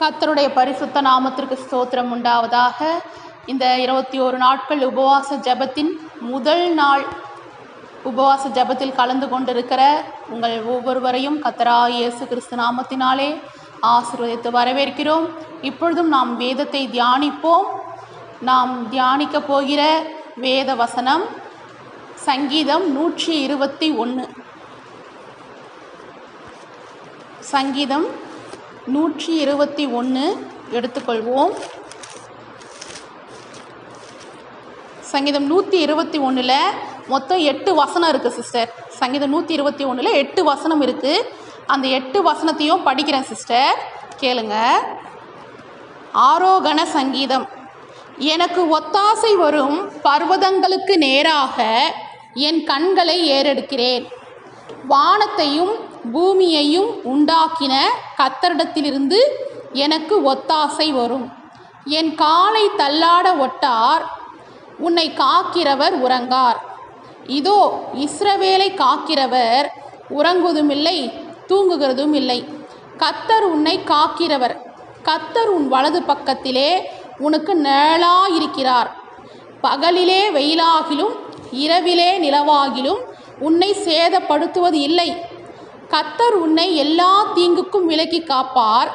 கத்தருடைய பரிசுத்த நாமத்திற்கு ஸ்தோத்திரம் உண்டாவதாக. இந்த இருபத்தி ஒரு நாட்கள் உபவாச ஜெபத்தின் முதல் நாள் உபவாச ஜெபத்தில் கலந்து கொண்டிருக்கிற உங்கள் ஒவ்வொருவரையும் கத்தரா இயேசு கிறிஸ்து நாமத்தினாலே ஆசீர்வதித்து வரவேற்கிறோம். இப்பொழுதும் நாம் வேதத்தை தியானிப்போம். நாம் தியானிக்க போகிற வேத வசனம் சங்கீதம் நூற்றி இருபத்தி ஒன்று சங்கீதம் நூற்றி இருபத்தி ஒன்று எடுத்துக்கொள்வோம். சங்கீதம் நூற்றி இருபத்தி ஒன்றில் மொத்தம் எட்டு வசனம் இருக்குது சிஸ்டர் சங்கீதம் நூற்றி இருபத்தி ஒன்றில் எட்டு வசனம் இருக்குது அந்த எட்டு வசனத்தையும் படிக்கிறேன் சிஸ்டர் கேளுங்க. ஆரோகண சங்கீதம். எனக்கு ஒத்தாசை வரும் பர்வதங்களுக்கு நேராக என் கண்களை ஏறெடுக்கிறேன். வானத்தையும் பூமியையும் உண்டாக்கின கத்தரிடத்திலிருந்து எனக்கு ஒத்தாசை வரும். என் காலை தள்ளாட ஒட்டார் உன்னை காக்கிறவர் உறங்கார். இதோ இஸ்ரவேலை காக்கிறவர் உறங்குவதுமில்லை தூங்குகிறதும் இல்லை கத்தர் உன்னை காக்கிறவர். கத்தர் உன் வலது பக்கத்திலே உனக்கு நிழலாயிருக்கிறார். பகலிலே வெயிலாகிலும் இரவிலே நிலவாகிலும் உன்னை சேதப்படுத்துவது இல்லை கத்தர் உன்னை எல்லா தீங்குக்கும் விலக்கி காப்பார்.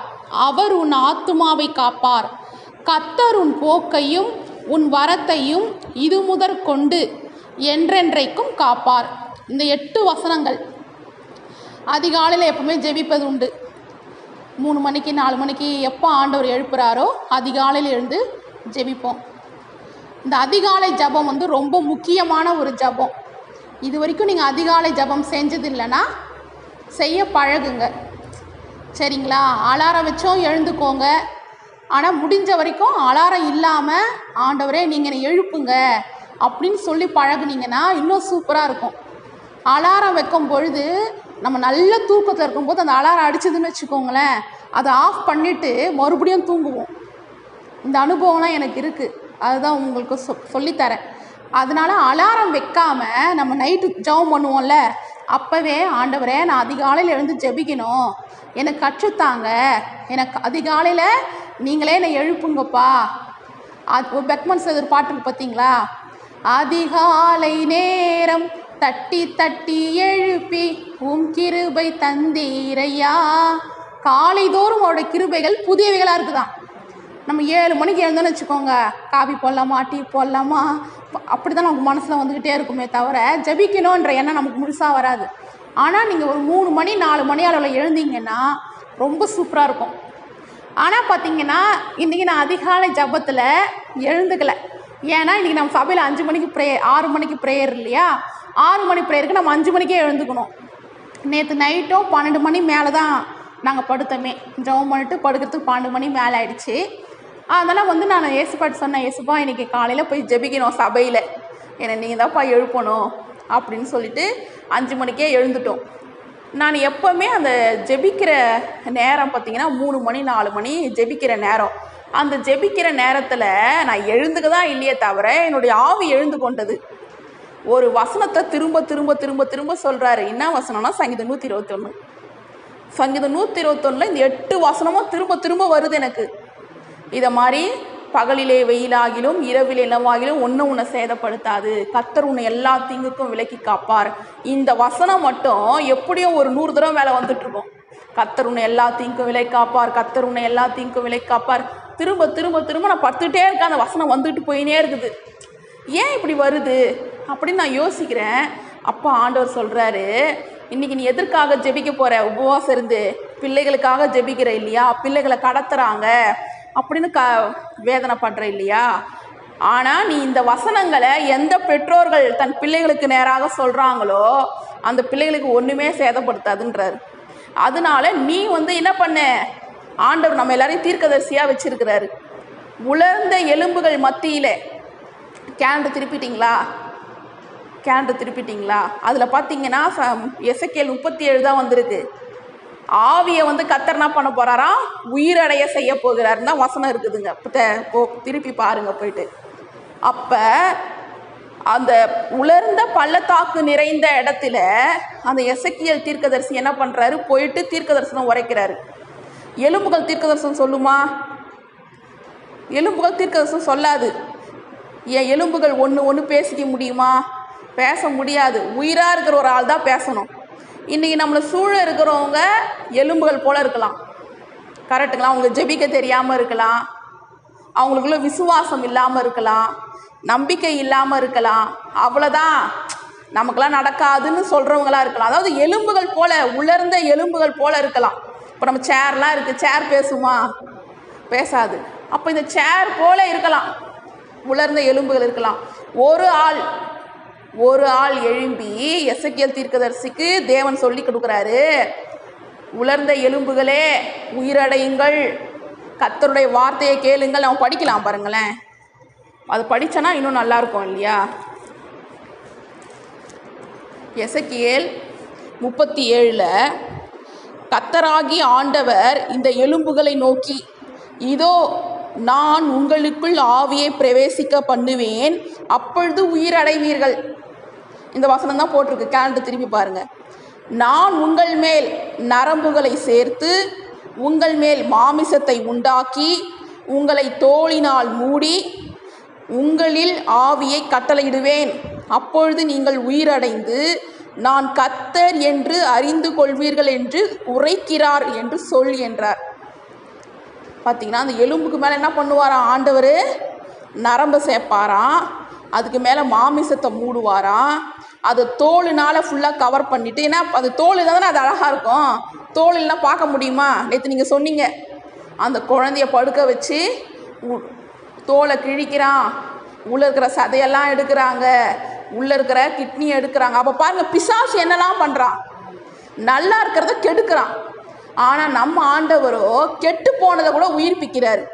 அவர் உன் ஆத்துமாவை காப்பார். கத்தர் உன் போக்கையும் உன் வரத்தையும் இது முதற் கொண்டு என்றென்றைக்கும் காப்பார். இந்த எட்டு வசனங்கள் அதிகாலையில் எப்பவுமே ஜெபிப்பது உண்டு. மூணு மணிக்கு நாலு மணிக்கு எப்போ ஆண்டவர் எழுப்புறாரோ அதிகாலையில் எழுந்து ஜெபிப்போம். இந்த அதிகாலை ஜபம் வந்து ரொம்ப முக்கியமான ஒரு ஜெபம். இது வரைக்கும் நீங்கள் அதிகாலை ஜெபம் செஞ்சது இல்லைன்னா செய்ய பழகுங்க. சரிங்களா? அலாரம் வச்சும் எழுந்துக்கோங்க. ஆனால் முடிஞ்ச வரைக்கும் அலாரம் இல்லாமல் ஆண்டவரே நீங்கள் என்னை எழுப்புங்க. அப்படின்னு சொல்லி பழகுனீங்கன்னா இன்னும் சூப்பராக இருக்கும். அலாரம் வைக்கும் பொழுது நம்ம நல்ல தூக்கத்தில் இருக்கும்போது அந்த அலாரம் அடிச்சதுன்னு வச்சுக்கோங்களேன் அதை ஆஃப் பண்ணிவிட்டு மறுபடியும் தூங்குவோம். இந்த அனுபவம்லாம் எனக்கு இருக்குது அதுதான் உங்களுக்கு சொ சொல்லித்தரேன். அதனால அலாரம் வைக்காமல் நம்ம நைட்டு ஜவம் பண்ணுவோம்ல அப்போவே ஆண்டவரே நான் அதிகாலையில் எழுந்து ஜெபிக்கணும். எனக்கு கற்றுத்தாங்க. எனக்கு அதிகாலையில் நீங்களே என்னை எழுப்புங்கப்பா. அது பெக்மன் சேதர் பாட்டு பார்த்தீங்களா அதிகாலை நேரம் தட்டி தட்டி எழுப்பி உம் கிருபை தந்தீரையா. காலைதோறும் அவரோட கிருபைகள் புதியவைகளாக இருக்குதான். நம்ம ஏழு மணிக்கு எழுந்தோன்னு வச்சுக்கோங்க. காபி போடலாமா டீ போடலாமா? அப்படி தான் நமக்கு மனசில் வந்துக்கிட்டே இருக்குமே தவிர ஜபிக்கணுன்ற எண்ணம் நமக்கு முழுசாக வராது. ஆனால் நீங்கள் ஒரு மூணு மணி நாலு மணி அளவில் எழுந்தீங்கன்னா ரொம்ப சூப்பராக இருக்கும். ஆனால் பார்த்தீங்கன்னா இன்றைக்கி நான் அதிகாலை ஜபத்தில் எழுந்துக்கலை. ஏன்னா இன்றைக்கி நம்ம சபையில் அஞ்சு மணிக்கு ப்ரேயர் ஆறு மணிக்கு ப்ரேயர் இல்லையா? ஆறு மணி ப்ரேயருக்கு நம்ம அஞ்சு மணிக்கே எழுந்துக்கணும். நேற்று நைட்டும் பன்னெண்டு மணி மேலே தான் நாங்கள் படுத்தோமே. ஜபம் பண்ணிட்டு படுக்கிறதுக்கு பன்னெண்டு மணி மேலே ஆயிடுச்சு. அதனால் வந்து நான் ஏசுப்பாட்டு சொன்னேன் ஏசுப்பா இன்றைக்கி காலையில் போய் ஜெபிக்கணும் சபையில். என்னை நீங்கள் தான்ப்பா எழுப்பணும் அப்படின்னு சொல்லிட்டு அஞ்சு மணிக்கே எழுந்துட்டோம். நான் எப்போவுமே அந்த ஜெபிக்கிற நேரம் பார்த்தீங்கன்னா மூணு மணி நாலு மணி ஜெபிக்கிற நேரம். அந்த ஜெபிக்கிற நேரத்தில் நான் எழுந்துக்க தான் இல்லையே தவிர என்னுடைய ஆவி எழுந்து கொண்டது. ஒரு வசனத்தை திரும்ப திரும்ப திரும்ப திரும்ப சொல்கிறாரு என்ன வசனம்னா சங்கீதம் நூற்றி இருபத்தொன்று சங்கீதம் நூற்றி இருபத்தொன்னில் இந்த எட்டு வசனமும் திரும்ப திரும்ப வருது எனக்கு. இதை மாதிரி பகலிலே வெயிலாகிலும் இரவில் நிலவாகிலும் ஒன்று உன்னை சேதப்படுத்தாது. கத்தர் உன்னை எல்லா தீங்குக்கும் விலக்கி காப்பார். இந்த வசனம் மட்டும் எப்படியும் ஒரு நூறு தடவை மேலே வந்துட்டுருக்கும். கத்தர் உன்னை எல்லா தீங்கும் விலை காப்பார். கத்தர் உன்னை எல்லா தீங்கும் விலை காப்பார். திரும்ப திரும்ப திரும்ப நான் படுத்துகிட்டே இருக்கேன். அந்த வசனம் வந்துட்டு போயினே இருக்குது. ஏன் இப்படி வருது? அப்படின்னு நான் யோசிக்கிறேன். அப்பா ஆண்டவர் சொல்கிறாரு இன்றைக்கி நீ எதற்காக ஜெபிக்க போகிற உபவாசம் இருந்து. பிள்ளைகளுக்காக ஜெபிக்கிற இல்லையா? பிள்ளைகளை கடத்துறாங்க. அப்படின்னு க வேதனை பண்ணுற இல்லையா? ஆனால் நீ இந்த வசனங்களை எந்த பெற்றோர்கள் தன் பிள்ளைகளுக்கு நேராக சொல்கிறாங்களோ அந்த பிள்ளைகளுக்கு ஒன்றுமே சேதப்படுத்தாதுன்றார். அதனால நீ வந்து என்ன பண்ண? ஆண்டவர் நம்ம எல்லாரையும் தீர்க்கதரிசியாக வச்சிருக்கிறாரு. உலர்ந்த எலும்புகள் மத்தியில் கேலண்டர் திருப்பிட்டீங்களா? கேலண்டர் திருப்பிட்டீங்களா? அதில் பார்த்தீங்கன்னா எசக்கேல் முப்பத்தி ஏழு தான் வந்திருக்கு. ஆவியை வந்து கத்தர்னா என்ன பண்ண போகிறாராம் உயிரடைய செய்ய போகிறாருன்னு தான் வசனம் இருக்குதுங்க. இப்போ போ திருப்பி பாருங்க போயிட்டு. அப்போ அந்த உலர்ந்த பள்ளத்தாக்கு நிறைந்த இடத்துல அந்த எசக்கியல் தீர்க்கதரிசி என்ன பண்ணுறாரு போயிட்டு தீர்க்க தரிசனம் உரைக்கிறாரு. எலும்புகள் தீர்க்கதரிசனம் சொல்லுமா? எலும்புகள் தீர்க்கதரிசனம் சொல்லாது. என் எலும்புகள் ஒன்று ஒன்று பேசிக்க முடியுமா? பேச முடியாது. உயிராக இருக்கிற ஒரு ஆள் தான் பேசணும். இன்றைக்கி நம்மளை சூழ இருக்கிறவங்க எலும்புகள் போல் இருக்கலாம். கரெக்டுங்களா? அவங்க ஜெபிக்க தெரியாமல் இருக்கலாம். அவங்களுக்குள்ள விசுவாசம் இல்லாமல் இருக்கலாம். நம்பிக்கை இல்லாமல் இருக்கலாம். அவ்வளோதான் நமக்கெல்லாம் நடக்காதுன்னு சொல்கிறவங்களா இருக்கலாம். அதாவது எலும்புகள் போல் உலர்ந்த எலும்புகள் போல் இருக்கலாம். இப்போ நம்ம சேர்லாம் இருக்குது சேர் பேசுமா? பேசாது. அப்போ இந்த சேர் போல இருக்கலாம். உலர்ந்த எலும்புகள் இருக்கலாம். ஒரு ஆள் ஒரு ஆள் எழும்பி எசக்கியல் தீர்க்கதரிசிக்கு தேவன் சொல்லி கொடுக்குறாரு. உலர்ந்த எலும்புகளே உயிரடையுங்கள். கத்தருடைய வார்த்தையை கேளுங்கள். அவன் படிக்கலாம் பாருங்களேன். அது படித்தனா இன்னும் நல்லாயிருக்கும் இல்லையா? எசக்கியல் முப்பத்தி ஏழில் கத்தராகி ஆண்டவர் இந்த எலும்புகளை நோக்கி இதோ நான் உங்களுக்குள் ஆவியை பிரவேசிக்க பண்ணுவேன். அப்பொழுது உயிரடைவீர்கள். இந்த வசனம் தான் போட்டிருக்கு. கேலண்டர் திருப்பி பாருங்க. நான் உங்கள் மேல் நரம்புகளை சேர்த்து உங்கள் மேல் மாமிசத்தை உண்டாக்கி உங்களை தோளினால் மூடி உங்களில் ஆவியை கட்டளையிடுவேன். அப்பொழுது நீங்கள் உயிரடைந்து நான் கத்தர் என்று அறிந்து கொள்வீர்கள் என்று உரைக்கிறார் என்று சொல் என்றார். பார்த்தீங்கன்னா அந்த எலும்புக்கு மேலே என்ன பண்ணுவாராம் ஆண்டவர்? நரம்பை சேர்ப்பாராம் அதுக்கு மேலே மாமிசத்தை மூடுவாராம். அது தோலுனால் ஃபுல்லாக கவர் பண்ணிவிட்டு ஏன்னா அது தோல் தானே அது அழகாக இருக்கும். தோல் இல்லைன்னா பார்க்க முடியுமா? நேற்று நீங்கள் சொன்னீங்க. அந்த குழந்தைய படுக்க வச்சு உ- தோலை கிழிக்கிறான். உள்ளே இருக்கிற சதையெல்லாம் எடுக்கிறாங்க. உள்ளே இருக்கிற கிட்னி எடுக்கிறாங்க. அப்போ பாருங்கள் பிசாசு என்னெல்லாம் பண்ணுறான் நல்லா இருக்கிறத கெடுக்கிறான். ஆனால் நம்ம ஆண்டவரோ கெட்டு போனதை கூட உயிர்ப்பிக்கிறாரு.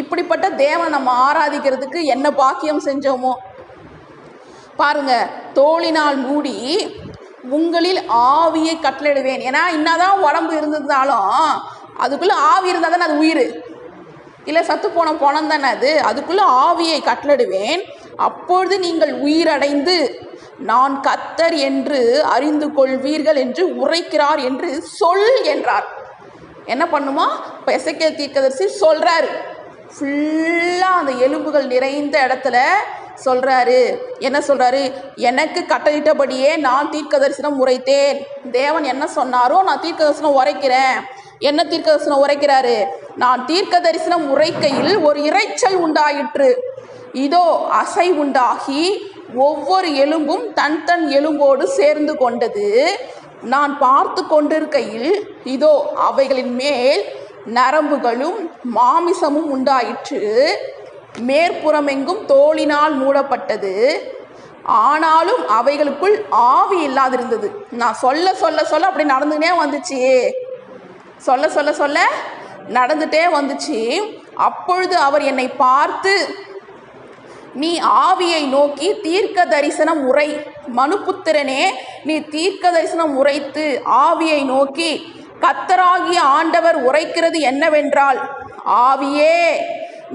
இப்படிப்பட்ட தேவன் நம்ம ஆராதிக்கிறதுக்கு என்ன பாக்கியம் செஞ்சோமோ? பாருங்க தோளினால் மூடி உங்களில் ஆவியை கட்டளிடுவேன் ஏன்னா என்னதான் உடம்பு இருந்திருந்தாலும் அதுக்குள்ள ஆவி இருந்தால் தானே அது உயிர். இல்லை சத்து போன பணம் தானே அது. அதுக்குள்ள ஆவியை கட்டளிடுவேன் அப்பொழுது நீங்கள் உயிரடைந்து நான் கத்தர் என்று அறிந்து கொள்வீர்கள் என்று உரைக்கிறார் என்று சொல் என்றார். என்ன பண்ணுமா? இப்போ எசைக்கேல் தீர்க்கதரிசி சொல்கிறாரு ஃபுல்லாக அந்த எலும்புகள் நிறைந்த இடத்துல சொல்கிறாரு என்ன சொல்கிறாரு எனக்கு கட்டளிட்டபடியே நான் தீர்க்க தரிசனம் உரைத்தேன். தேவன் என்ன சொன்னாரோ நான் தீர்க்க தரிசனம் உரைக்கிறேன். என்ன தீர்க்க தரிசனம் உரைக்கிறாரு? நான் தீர்க்க தரிசனம் உரைக்கையில் ஒரு இரைச்சல் உண்டாயிற்று. இதோ அசை உண்டாகி ஒவ்வொரு எலும்பும் தன் தன் எலும்போடு சேர்ந்து கொண்டது. நான் பார்த்து கொண்டிருக்கையில் இதோ அவைகளின் மேல் நரம்புகளும் மாமிசமும் உண்டாயிற்று. மேற்புறமெங்கும் தோளினால் மூடப்பட்டது. ஆனாலும் அவைகளுக்குள் ஆவி இல்லாதிருந்தது. நான் சொல்ல சொல்ல சொல்ல அப்படி நடந்துனே வந்துச்சு. சொல்ல சொல்ல சொல்ல நடந்துட்டே வந்துச்சு. அப்பொழுது அவர் என்னை பார்த்து நீ ஆவியை நோக்கி தீர்க்க தரிசனம் உரை. மனுப்புத்திரனே நீ தீர்க்க தரிசனம் உரைத்து ஆவியை நோக்கி கத்தராகிய ஆண்டவர் உரைக்கிறது என்னவென்றால் ஆவியே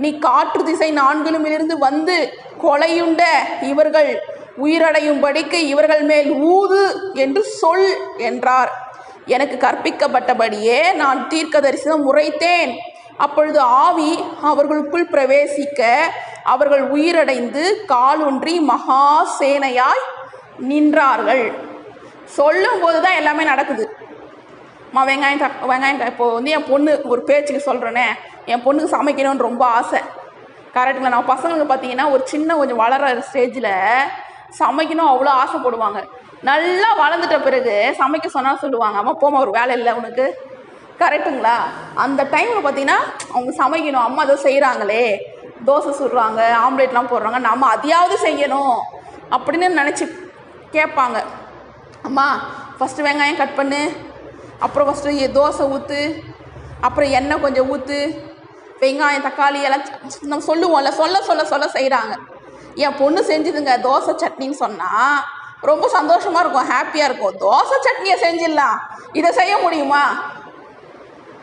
நீ காற்று திசை நான்கிலுமிலிருந்து வந்து கொலையுண்ட இவர்கள் உயிரடையும்படிக்கு இவர்கள் மேல் ஊது என்று சொல் என்றார். எனக்கு கற்பிக்கப்பட்டபடியே நான் தீர்க்க தரிசனம் உரைத்தேன். அப்பொழுது ஆவி அவர்களுக்குள் பிரவேசிக்க அவர்கள் உயிரடைந்து காலூன்றி மகா சேனையாய் நின்றார்கள். சொல்லும்போது தான் எல்லாமே நடக்குது. அம்மா வெங்காயம் தக் வெங்காயம் க- இப்போ வந்து என் பொண்ணு ஒரு பேச்சுக்கு சொல்கிறேனே என் பொண்ணுக்கு சமைக்கணும்னு ரொம்ப ஆசை. கரெக்டுங்களா நான் பசங்களுக்கு பார்த்தீங்கன்னா ஒரு சின்ன கொஞ்சம் வளர ஸ்டேஜில் சமைக்கணும் அவ்வளோ ஆசைப்படுவாங்க. நல்லா வளர்ந்துட்ட பிறகு சமைக்க சொன்னால் சொல்லுவாங்க. அம்மா போமா ஒரு வேலை இல்லை உனக்கு. கரெக்டுங்களா அந்த டைமில் பார்த்தீங்கன்னா அவங்க சமைக்கணும். அம்மா ஏதோ செய்கிறாங்களே தோசை சுடுறாங்க ஆம்லேட்லாம் போடுறாங்க. நம்ம அதையாவது செய்யணும் அப்படின்னு நினச்சி கேட்பாங்க. அம்மா ஃபஸ்ட்டு வெங்காயம் கட் பண்ணு. அப்புறம் ஃபஸ்ட்டு தோசை ஊற்று அப்புறம் எண்ணெய் கொஞ்சம் ஊற்று வெங்காயம் தக்காளி எல்லாம் நம்ம சொல்லுவோம்ல சொல்ல சொல்ல சொல்ல செய்கிறாங்க என் பொண்ணு செஞ்சுதுங்க தோசை சட்னின்னு சொன்னால் ரொம்ப சந்தோஷமாக இருக்கும் ஹாப்பியாக இருக்கும். தோசை சட்னியை செஞ்சிடலாம். இதை செய்ய முடியுமா?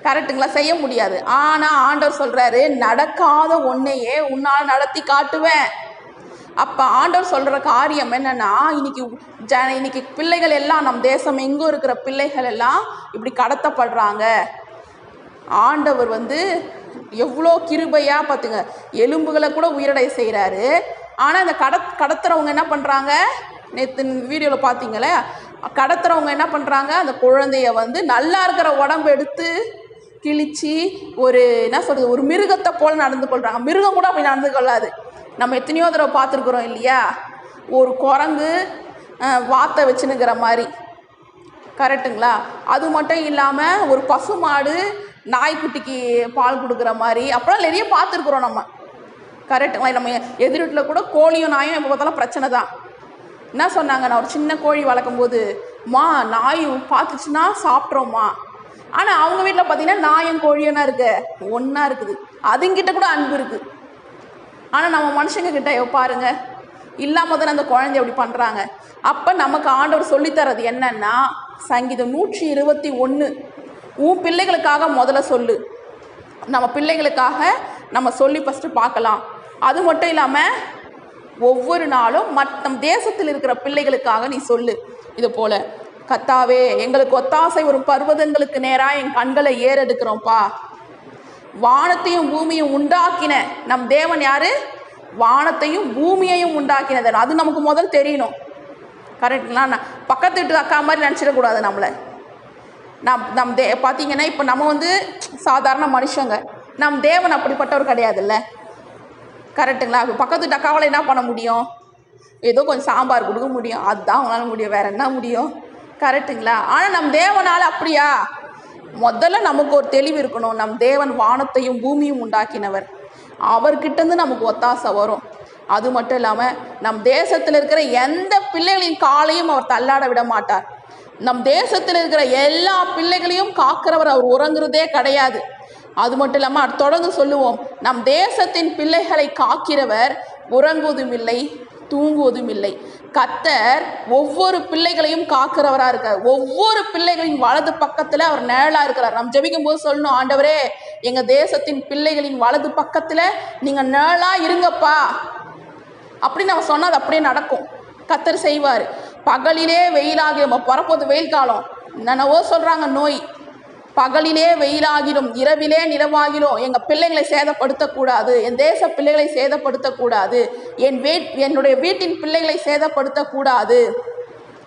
கரெக்டுங்களா செய்ய முடியாது. ஆனால் ஆண்டவர் சொல்கிறாரு நடக்காத ஒன்றையே உன்னால் நடத்தி காட்டுவேன். அப்போ ஆண்டவர் சொல்கிற காரியம் என்னென்னா இன்னைக்கு ஜ இன்னைக்கு பிள்ளைகள் எல்லாம் நம் தேசம் எங்கும் இருக்கிற பிள்ளைகள் எல்லாம் இப்படி கடத்தப்படுறாங்க. ஆண்டவர் வந்து எவ்வளோ கிருபையாக பார்த்துங்க எலும்புகளை கூட உயிரடை செய்கிறாரு ஆனால் இந்த கட கடத்துறவங்க என்ன பண்ணுறாங்க நேற்று வீடியோவில் பார்த்தீங்களே கடத்துறவங்க என்ன பண்ணுறாங்க அந்த குழந்தைய வந்து நல்லா இருக்கிற உடம்பு எடுத்து கிழிச்சு ஒரு என்ன சொல்கிறது ஒரு மிருகத்தை போல் நடந்து கொள்கிறாங்க மிருகம் கூட அப்படி நடந்து கொள்ளாது. நம்ம எத்தனையோ தடவை பார்த்துருக்குறோம் இல்லையா? ஒரு குரங்கு வாத்தை வச்சுனுக்கிற மாதிரி. கரெக்டுங்களா? அது மட்டும் இல்லாமல் ஒரு பசு மாடு நாய்க்குட்டிக்கு பால் கொடுக்குற மாதிரி. அப்புறம் நிறைய பார்த்துருக்குறோம் நம்ம. கரெக்டுங்களா? நம்ம எதிர் வீட்டில் கூட கோழியும் நாயும் எப்போ பார்த்தாலும் பிரச்சனை தான். என்ன சொன்னாங்க? நான் ஒரு சின்ன கோழி வளர்க்கும் போது மா நாய் பார்த்துச்சுன்னா சாப்பிட்றோம்மா. ஆனால் அவங்க வீட்டில் பார்த்தீங்கன்னா நாயும் கோழியும் இருக்கு. ஒன்றா இருக்குது. அதுங்கிட்ட கூட அன்பு இருக்குது ஆனால் நம்ம மனுஷங்க கிட்ட பாருங்க. இல்லாமல் தான் அந்த குழந்தை அப்படி பண்ணுறாங்க அப்போ நமக்கு ஆண்டவர் சொல்லித்தரது என்னன்னா சங்கீதம் நூற்றி இருபத்தி ஒன்று உன் பிள்ளைகளுக்காக முதல்ல சொல்லு. நம்ம பிள்ளைகளுக்காக நம்ம சொல்லி ஃபஸ்ட்டு பார்க்கலாம். அது மட்டும் இல்லாமல் ஒவ்வொரு நாளும் மட் நம் தேசத்தில் இருக்கிற பிள்ளைகளுக்காக நீ சொல்லு. இது போல கத்தாவே எங்களுக்கு ஒத்தாசை வரும் பர்வதங்களுக்கு நேராக என் கண்களை ஏறெடுக்கிறோம்ப்பா. வானத்தையும் பூமியும் உண்டாக்கின நம் தேவன் யாரு? வானத்தையும் பூமியையும் உண்டாக்கினது அது நமக்கு முதல் தெரியணும். கரெக்டுங்களா நான் பக்கத்து வீட்டு அக்கா மாதிரி நினச்சிடக்கூடாது நம்மளை. நம் நம் தே பார்த்தீங்கன்னா இப்போ நம்ம வந்து சாதாரண மனுஷங்க. நம் தேவன் அப்படிப்பட்டவர் கிடையாதுல்ல. கரெக்டுங்களா இப்போ பக்கத்து வீட்டு அக்காவால் என்ன பண்ண முடியும்? ஏதோ கொஞ்சம் சாம்பார் கொடுக்க முடியும். அதுதான் அவங்களால முடியும். வேற என்ன முடியும்? கரெக்டுங்களா ஆனால் நம் தேவனால் அப்படியா? முதல்ல நமக்கு ஒரு தெளிவு இருக்கணும். நம் தேவன் வானத்தையும் பூமியும் உண்டாக்கினவர். அவர்கிட்டருந்து நமக்கு ஒத்தாசை வரும். அது மட்டும் இல்லாமல் நம் தேசத்தில் இருக்கிற எந்த பிள்ளைகளின் காலையும் அவர் தள்ளாட விட மாட்டார். நம் தேசத்தில் இருக்கிற எல்லா பிள்ளைகளையும் காக்கிறவர் அவர் உறங்குறதே கிடையாது. அது மட்டும் இல்லாமல் தொடர்ந்து சொல்லுவோம். நம் தேசத்தின் பிள்ளைகளை காக்கிறவர் உறங்குவதும் இல்லை தூங்குவதும் இல்லை கத்தர் ஒவ்வொரு பிள்ளைகளையும் காக்கிறவராக இருக்கார். ஒவ்வொரு பிள்ளைகளின் வலது பக்கத்தில் அவர் நிழலாக இருக்கிறார். நம்ம ஜெபிக்கும் போது சொல்லணும் ஆண்டவரே எங்கள் தேசத்தின் பிள்ளைகளின் வலது பக்கத்தில் நீங்கள் நிழலாக இருங்கப்பா. அப்படின்னு நம்ம சொன்னால் அது அப்படியே நடக்கும். கத்தர் செய்வார். பகலிலே வெயிலாகி நம்ம பரப்போது வெயில் காலம். என்னென்னவோ சொல்கிறாங்க நோய். பகலிலே வெயிலாகிலும் இரவிலே நிலவாகிலும் எங்கள் பிள்ளைகளை சேதப்படுத்தக்கூடாது என் தேச பிள்ளைகளை சேதப்படுத்தக்கூடாது என் வீட் என்னுடைய வீட்டின் பிள்ளைகளை சேதப்படுத்தக்கூடாது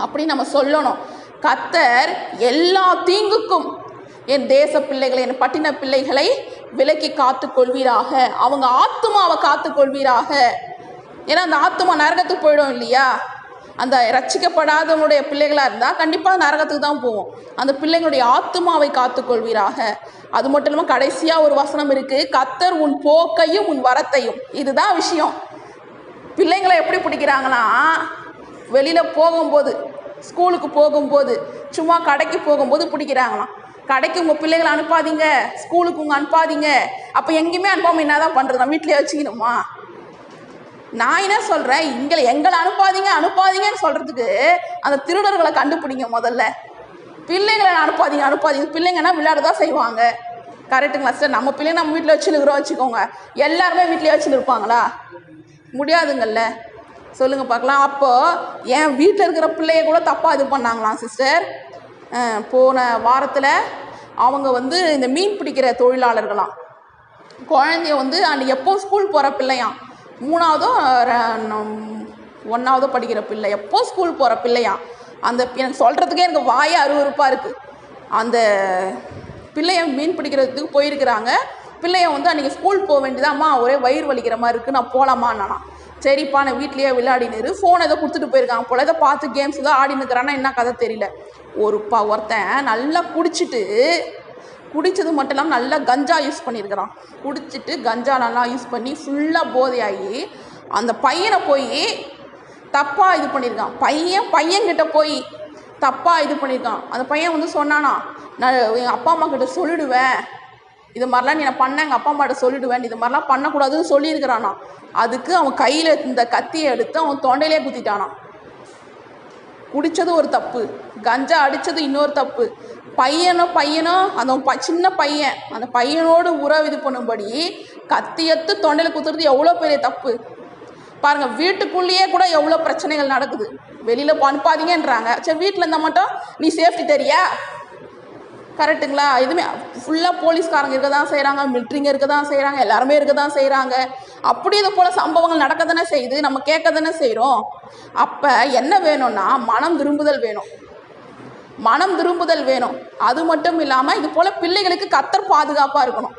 அப்படின்னு நம்ம சொல்லணும். கத்தர் எல்லா தீங்குக்கும் என் தேச பிள்ளைகளை என் பட்டின பிள்ளைகளை விலக்கி காத்து கொள்வீராக அவங்க ஆத்துமாவை காத்து கொள்வீராக ஏன்னா அந்த ஆத்துமா நரகத்துக்கு போயிடும் இல்லையா? அந்த ரட்சிக்கப்படாதவனுடைய பிள்ளைகளாக இருந்தால் கண்டிப்பாக நரகத்துக்கு தான் போவோம். அந்த பிள்ளைங்களுடைய ஆத்துமாவை காத்துக்கொள்வீராக. அது மட்டும் இல்லாமல் கடைசியாக ஒரு வசனம் இருக்குது கத்தர் உன் போக்கையும் உன் வரத்தையும். இதுதான் விஷயம். பிள்ளைங்களை எப்படி பிடிக்கிறாங்கன்னா வெளியில் போகும்போது ஸ்கூலுக்கு போகும்போது சும்மா கடைக்கு போகும்போது பிடிக்கிறாங்களாம். கடைக்கு உங்கள் பிள்ளைகளை அனுப்பாதீங்க ஸ்கூலுக்கு உங்கள் அனுப்பாதீங்க. அப்போ எங்கேயுமே அனுப்பாமல் என்ன தான் பண்ணுறது நான் வீட்டிலே வச்சுக்கணுமா? நான் என்ன சொல்கிறேன் எங்களை எங்களை அனுப்பாதீங்க அனுப்பாதீங்கன்னு சொல்கிறதுக்கு அந்த திருடர்களை கண்டுபிடிங்க முதல்ல. பிள்ளைங்களை அனுப்பாதீங்க அனுப்பாதீங்க. பிள்ளைங்கன்னா விளையாட தான் செய்வாங்க கரெக்டுங்களா சார் நம்ம பிள்ளைங்க நம்ம வீட்டில் வச்சுருக்கிறோம் வச்சுக்கோங்க. எல்லாருமே வீட்டிலே வச்சுன்னு இருப்பாங்களா முடியாதுங்கல்ல. சொல்லுங்கள் பார்க்கலாம். அப்போது என் வீட்டில் இருக்கிற பிள்ளைய கூட தப்பாக இது பண்ணாங்களாம் சிஸ்டர் போன வாரத்தில் அவங்க வந்து இந்த மீன் பிடிக்கிற தொழிலாளர்களாம். குழந்தைய வந்து அன்றைக்கி எப்போ ஸ்கூல் போகிற பிள்ளையாம். மூணாவதோ ஒன்றாவதோ படிக்கிற பிள்ளை. எப்போ ஸ்கூல் போகிற பிள்ளையா? அந்த எனக்கு சொல்கிறதுக்கே எனக்கு வாயே அருவருப்பாக இருக்குது அந்த பிள்ளைய மீன் பிடிக்கிறதுக்கு போயிருக்கிறாங்க. பிள்ளைய வந்து அன்றைக்கி ஸ்கூல் போக வேண்டியதாம்மா ஒரே வயிறு வலிக்கிற மாதிரி இருக்குது நான் போகலாமா நானா சரிப்பா நான் வீட்லேயே விளையாடினிரு ஃபோன் ஏதோ கொடுத்துட்டு போயிருக்காங்க போல் ஏதோ பார்த்து கேம்ஸ் ஏதோ ஆடினுக்கிறான்னா என்ன கதை தெரியல. ஒரு பா ஒருத்தன் நல்லா குடிச்சிட்டு குடித்தது மட்டும் இல்லாமல் நல்லா கஞ்சா யூஸ் பண்ணியிருக்கிறான் குடிச்சிட்டு கஞ்சா நல்லா யூஸ் பண்ணி ஃபுல்லாக போதையாகி அந்த பையனை போய் தப்பாக இது பண்ணியிருக்கான் பையன் பையன்கிட்ட போய் தப்பாக இது பண்ணியிருக்கான் அந்த பையன் வந்து சொன்னானா நான் எங்கள் அப்பா அம்மா கிட்ட சொல்லிடுவேன். இது மாதிரிலாம் நீ நான் பண்ண எங்கள் அப்பா அம்மாட்ட சொல்லிடுவேன். இது மாதிரிலாம் பண்ணக்கூடாதுன்னு சொல்லியிருக்கிறானா. அதுக்கு அவன் கையில் இந்த கத்தியை எடுத்து அவன் தொண்டையிலே குத்திட்டானான் குடித்தது ஒரு தப்பு. கஞ்சா அடித்தது இன்னொரு தப்பு. பையனும் பையனும் அந்த ப சின்ன பையன் அந்த பையனோடு உறவு இது பண்ணும்படி கத்தி தொண்டையில் குத்துறது எவ்வளோ பெரிய தப்பு? பாருங்க வீட்டுக்குள்ளேயே கூட எவ்வளோ பிரச்சனைகள் நடக்குது. வெளியில் அனுப்பாதீங்கன்றாங்க. சரி வீட்டில் இருந்தால் மட்டும் நீ சேஃப்டி தெரியா? கரெக்ட்டுங்களா? எதுவுமே ஃபுல்லாக போலீஸ்காரங்க இருக்க தான் செய்கிறாங்க மிலிட்ரிங்க இருக்க தான் செய்கிறாங்க எல்லாருமே இருக்க தான் செய்கிறாங்க அப்படி இது போல் சம்பவங்கள் நடக்க தானே செய்யுது நம்ம கேட்க தானே செய்கிறோம் அப்போ என்ன வேணும்னா மனம் விரும்புதல் வேணும். மனம் திரும்புதல் வேணும். அது மட்டும் இல்லாமல் இது போல் பிள்ளைகளுக்கு கத்தர் பாதுகாப்பாக இருக்கணும்.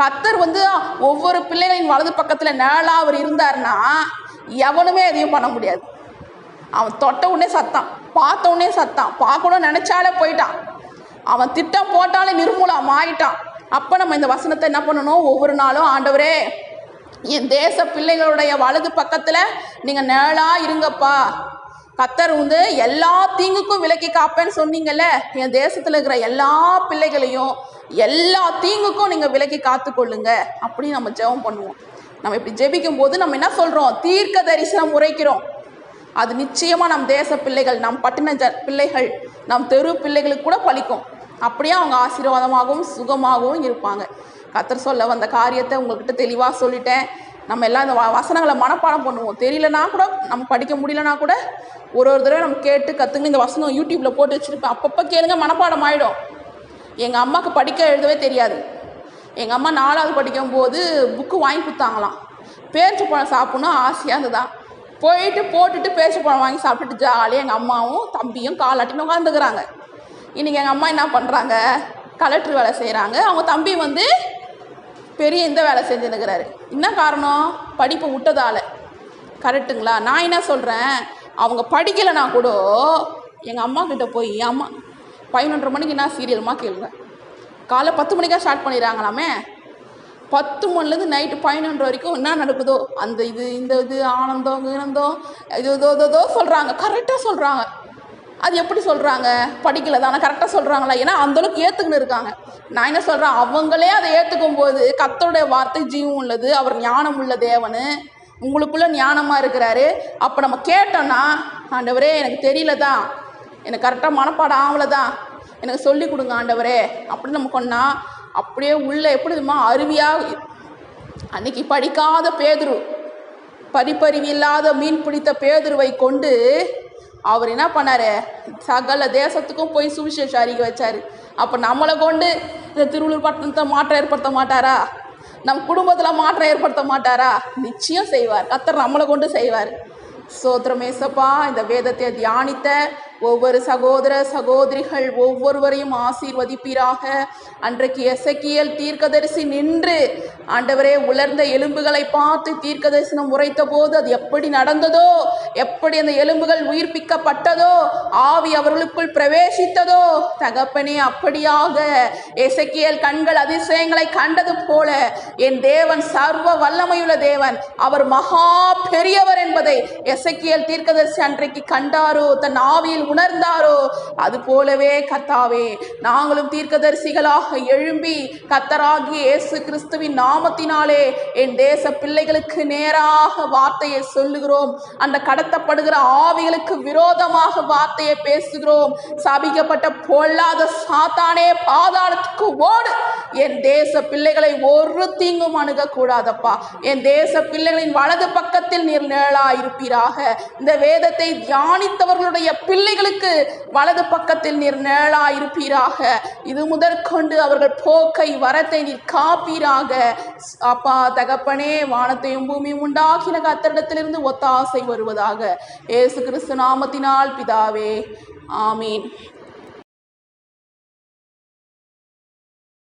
கத்தர் வந்து ஒவ்வொரு பிள்ளைகளின் வலது பக்கத்தில் நிழலாக அவர் இருந்தாருன்னா எவனுமே எதையும் பண்ண முடியாது. அவன் தொட்ட உடனே சத்தான். பார்த்த உடனே சத்தான். பார்க்கணும்னு நினச்சாலே போயிட்டான். அவன் திட்டம் போட்டாலே நிர்மூலம் ஆயிட்டான். அப்போ நம்ம இந்த வசனத்தை என்ன பண்ணணும்? ஒவ்வொரு நாளும் ஆண்டவரே என் தேச பிள்ளைகளுடைய வலது பக்கத்தில் நீங்கள் நிழலாக இருங்கப்பா. கத்தர் வந்து எல்லா தீங்குக்கும் விலக்கி காப்பேன்னு சொன்னீங்கல்ல என் தேசத்தில் இருக்கிற எல்லா பிள்ளைகளையும் எல்லா தீங்குக்கும் நீங்கள் விலக்கி காத்துக்கொள்ளுங்க. அப்படின்னு நம்ம ஜெபம் பண்ணுவோம். நம்ம இப்படி ஜெபிக்கும் போது நம்ம என்ன சொல்கிறோம் தீர்க்க தரிசனம் உரைக்கிறோம். அது நிச்சயமாக நம் தேச பிள்ளைகள் நம் பட்டின ஜ பிள்ளைகள் நம் தெரு பிள்ளைகளுக்கு கூட பழிக்கும் அப்படியே அவங்க ஆசீர்வாதமாகவும் சுகமாகவும் இருப்பாங்க. கத்தர் சொல்ல வந்த காரியத்தை உங்கள்கிட்ட தெளிவாக சொல்லிட்டேன். நம்ம எல்லாம் இந்த வ- வசனங்களை மனப்பாடம் பண்ணுவோம். தெரியலனா கூட நம்ம படிக்க முடியலனா கூட ஒரு ஒரு தடவை நம்ம கேட்டு கற்றுங்க இந்த வசனம் யூடியூப்பில் போட்டு வச்சுருப்பேன். அப்பப்போ கேளுங்க மனப்பாடம் ஆகிடும் எங்கள் அம்மாவுக்கு படிக்க எழுதவே தெரியாது. எங்கள் அம்மா நாலாவது படிக்கும்போது புக்கு வாங்கி கொடுத்தாங்களாம். பேரிச்சை பழம் சாப்பிட்ணும் ஆசையாக இருந்ததா? போயிட்டு போட்டுட்டு பேச்சு பழம் வாங்கி சாப்பிட்டுட்டு ஜாலியாக எங்கள் அம்மாவும் தம்பியும் காலாட்டின்னு உட்காந்துக்கிறாங்க இன்றைக்கி எங்கள் அம்மா என்ன பண்ணுறாங்க கலெக்டர் வேலை செய்கிறாங்க அவங்க தம்பி வந்து பெரிய இந்த வேலை செஞ்சுன்னுக்கிறாரு. என்ன காரணம்? படிப்பை விட்டதால. கரெக்டுங்களா? நான் என்ன சொல்கிறேன் அவங்க படிக்கலைனா கூட எங்கள் அம்மா கிட்ட போய் அம்மா பதினொன்றரை மணிக்கு என்ன சீரியல்மா கேளுங்க. காலைல பத்து மணிக்கா ஸ்டார்ட் பண்ணிடுறாங்களாமே? பத்து மணிலேருந்து நைட்டு பதினொன்று வரைக்கும் என்ன நடக்குதோ? அந்த இது இந்த இது ஆனந்தம் கீனந்தம் இது இதோ இதோ, இதோ சொல்கிறாங்க கரெக்டாக சொல்கிறாங்க அது எப்படி சொல்கிறாங்க படிக்கல தானே. கரெக்டாக சொல்கிறாங்களா ஏன்னா அந்தளவுக்கு ஏற்றுக்கின்னு இருக்காங்க. நான் என்ன சொல்கிறேன் அவங்களே அதை ஏற்றுக்கும் போது கத்தருடைய வார்த்தை ஜீவம் உள்ளது அவர் ஞானம் உள்ள தேவனு. உங்களுக்குள்ள ஞானமாக இருக்கிறாரு. அப்போ நம்ம கேட்டோம்னா ஆண்டவரே எனக்கு தெரியல தான். எனக்கு கரெக்டாக மனப்பாடம் ஆகலை தான். எனக்கு சொல்லி கொடுங்க ஆண்டவரே அப்படின்னு நம்ம கொண்டா அப்படியே உள்ளே எப்படி தெரியுமா? அருவியாக அன்னைக்கு படிக்காத பேதுரு படிப்பறிவு இல்லாத மீன் பிடித்த பேதுருவை கொண்டு அவர் என்ன பண்ணார்? சகல தேசத்துக்கும் போய் சுவிசேஷம் அறிக்க வச்சார். அப்போ நம்மளை கொண்டு இந்த திருவள்ளூர் பட்டணத்தை மாற்றம் ஏற்படுத்த மாட்டாரா? நம் குடும்பத்தில் மாற்றம் ஏற்படுத்த மாட்டாரா? நிச்சயம் செய்வார். கத்தர் நம்மளை கொண்டு செய்வார். சோத்திரமேசப்பா இந்த வேதத்தை தியானித்த ஒவ்வொரு சகோதர சகோதரிகள் ஒவ்வொருவரையும் ஆசீர்வதிப்பீராக. அன்றைக்கு எசக்கியல் தீர்க்கதரிசி நின்று ஆண்டவரே உலர்ந்த எலும்புகளை பார்த்து தீர்க்கதரிசனம் உரைத்த போது அது எப்படி நடந்ததோ எப்படி அந்த எலும்புகள் உயிர்ப்பிக்கப்பட்டதோ ஆவி அவர்களுக்குள் பிரவேசித்ததோ தகப்பனே அப்படியாக எசக்கியல் கண்கள் அதிசயங்களை கண்டது போல என் தேவன் சர்வ வல்லமையுள்ள தேவன் அவர் மகா பெரியவர் என்பதை எசக்கியல் தீர்க்கதரிசி அன்றைக்கு கண்டாரோ தன் ஆவியில் உணர்ந்தாரோ? அது போலவே கத்தாவே நாங்களும் தீர்க்கதரிசிகளாக எழும்பி கத்தராகிய இயேசு கிறிஸ்துவின் நாமத்தினாலே என் தேச பிள்ளைகளுக்கு நேராக வார்த்தையை சொல்லுகிறோம். அந்த கடத்தப்படுகிற ஆவிகளுக்கு விரோதமாக வார்த்தையை பேசுகிறோம். சபிக்கப்பட்ட பொல்லாத சாத்தானே பாதாளத்துக்கு ஓடு. என் தேச பிள்ளைகளை ஒரு தீங்கும் அணுகக்கூடாதப்பா. என் தேச பிள்ளைகளின் வலது பக்கத்தில் நீர் நிழலாயிருப்பீராக. இந்த வேதத்தை தியானித்தவர்களுடைய பிள்ளை பிள்ளைகளுக்கு வலது பக்கத்தில் நீர் நிழலா இருப்பீராக இது முதற்கொண்டு அவர்கள் போக்கை வரத்தை நீர் காப்பீராக. அப்பா தகப்பனே வானத்தையும் பூமியும் உண்டாக்கின கத்தரிடத்திலிருந்து ஒத்தாசை வருவதாக. ஏசு கிறிஸ்து நாமத்தினால் பிதாவே ஆமீன்.